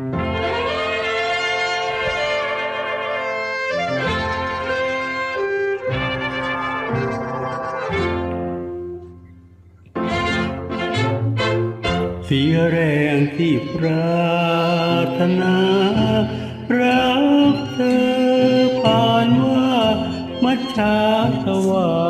เสียแรงที่ปรารถนารักเธอผ่านว่ามัจฉาสวัสดวา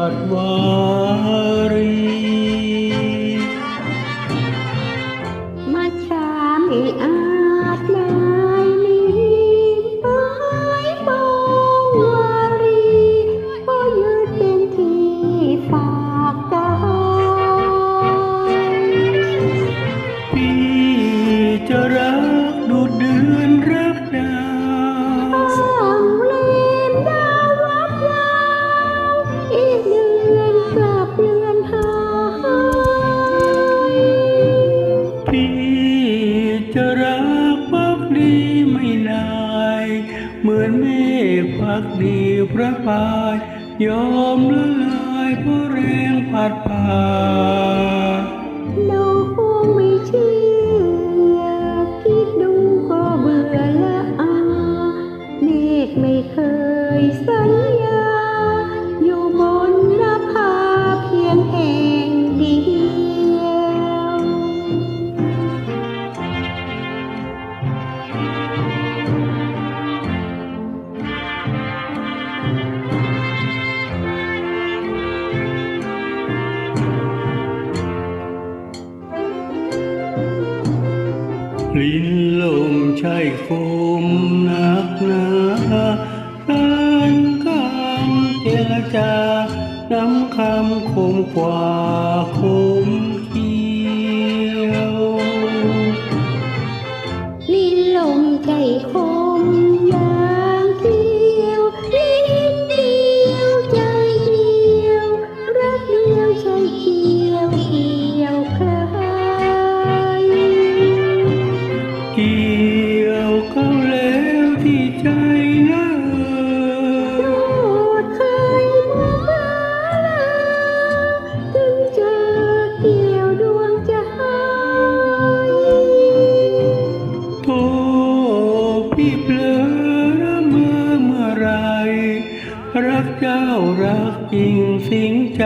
ดีไม่นายเหมือนเมฆพักดีพระพายยอมละลายเพราะแรงพัดพาน้องไม่เชื่อคิดดูก็เบื่อละอาเมฆไม่เคยสัญญา ลิ้นลมใช่คมนักหนาการคำเจรจาน้ำคำคมกว่าคมเขียว ลิ้นลมใจคม่เปลือมือเมื่อไร รักเจ้ารักจริงสิงใจ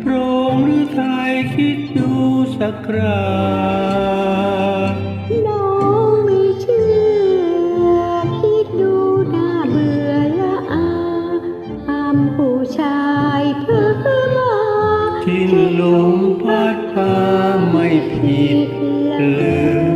โปรงหรือไทยคิดอยู่สักคราน้องไม่เชื่อ คิดดูน่าเบื่อละอาอาผู้ชายเพื่อมาทิ้งลมพัดพาไม่ผิดเลย